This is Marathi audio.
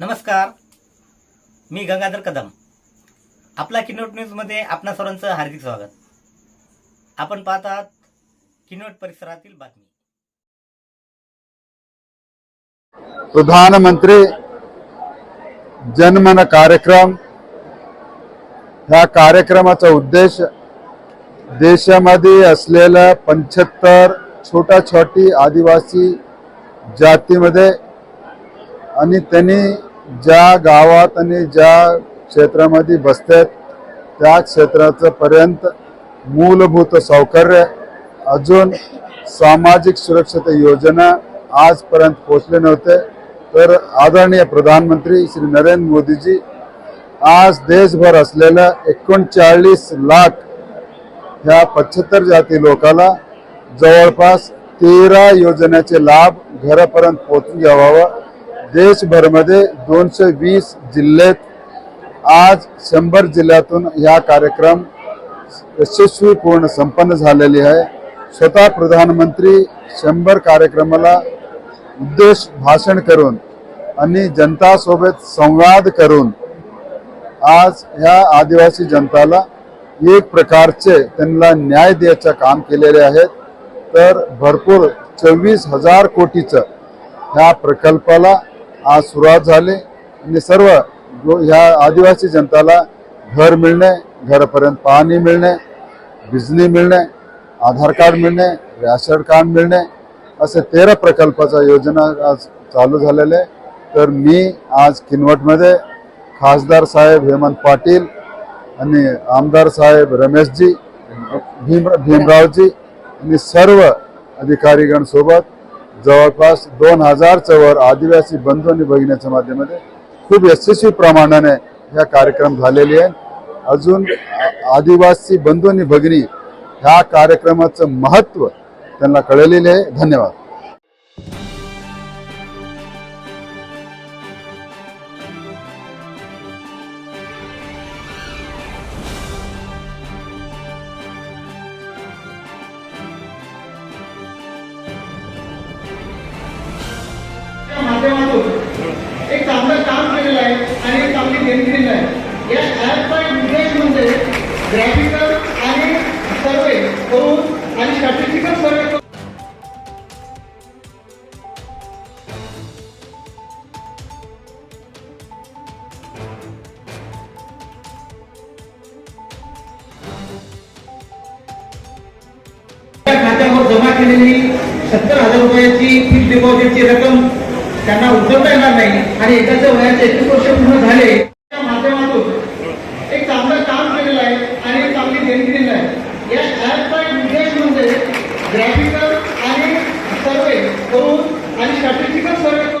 नमस्कार. मी गंगाधर कदम. आपला किनोट न्यूजमध्ये आपणा सर्वांचं हार्दिक स्वागत. आपण पाहतात किनोट परिसरातील बातमी. प्रधानमंत्री जनमन कार्यक्रम. ह्या कार्यक्रमाचा उद्देश देशामध्ये असलेल्या पंच्याहत्तर छोटा छोटी आदिवासी जातीमध्ये आणि त्यांनी ज्या गावात आणि ज्या क्षेत्रामध्ये बसतात त्या क्षेत्राचं पर्यंत मूलभूत सौकर्य अजून सामाजिक सुरक्षता योजना आजपर्यंत पोचले नव्हते. तर आदरणीय प्रधानमंत्री श्री नरेंद्र मोदीजी आज देशभर असलेल्या एकोणचाळीस लाख ह्या पंच्याहत्तर जाती लोकाला जवळपास तेरा योजनेचे लाभ घरापर्यंत पोचून घ्यावा देशभरमध्ये दोनशे वीस जिल्ह्यात आज शंभर जिल्ह्यातून या कार्यक्रम यशस्वीपूर्ण संपन्न झालेली आहे. स्वतः प्रधानमंत्री शंभर कार्यक्रमाला उद्देश भाषण करून आणि जनतासोबत संवाद करून आज ह्या आदिवासी जनताला एक प्रकारचे त्यांना न्याय द्यायचं काम केलेले आहेत तर भरपूर चोवीस हजार कोटीचं ह्या प्रकल्पाला आज सुरुवात झाली आणि सर्व ह्या आदिवासी जनताला घर मिळणे घरापर्यंत पाणी मिळणे बिजली मिळणे आधार कार्ड मिळणे रॅशन कार्ड मिळणे असे तेरा प्रकल्पाचा योजना आज चालू झालेले आहे. तर मी आज किनवटमध्ये खासदार साहेब हेमंत पाटील आणि आमदार साहेब रमेशजी भीम भीमरावजी आणि सर्व अधिकारीगण सोबत जवळपास दोन हजार चौर आदिवासी बंधू आणि भगिनीच्या माध्यमाने खूप यशस्वी प्रमाणाने ह्या कार्यक्रम झालेले आहे अजून आदिवासी बंधू आणि भगिनी ह्या कार्यक्रमाचं महत्त्व त्यांना कळलेले आहे. धन्यवाद. काम केलेलं आहे आणि एक चांगली देण दिलेली आहे. या ॲपचा उद्देश म्हणजे ग्राफिकल आणि सर्वे करून आणि स्टॅटिस्टिकल सर्वे करून खात्यावर जमा केलेली सत्तर हजार रुपयाची फिक्स डिपॉझिटची रक्कम त्यांना उचलता येणार नाही. आणि एकाच वयाचे एकवीस वर्ष पूर्ण झाले त्या माध्यमातून एक चांगलं काम केलेलं आहे आणि एक चांगली देण दिलेली आहे या ॲपचा उद्देश म्हणजे ग्राफिकल आणि सर्वे करून आणि स्टॅटिस्टिकल सर्वे करून